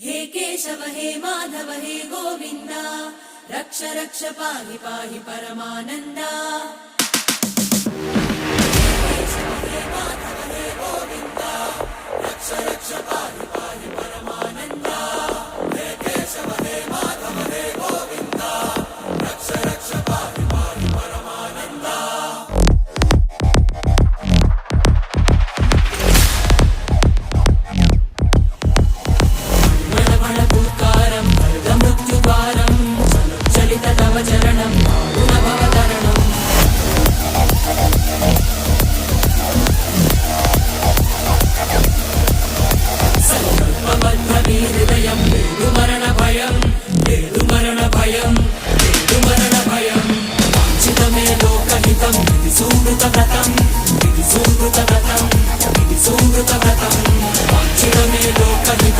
हे केशव हे माधव हे गोविन्द रक्ष रक्ष पाहि पाहि परमानन्दा సూమృత వ్రతం ఇది సూమృత వ్రతం ఇది సూమృత వ్రతం అక్షరమే లోకహితం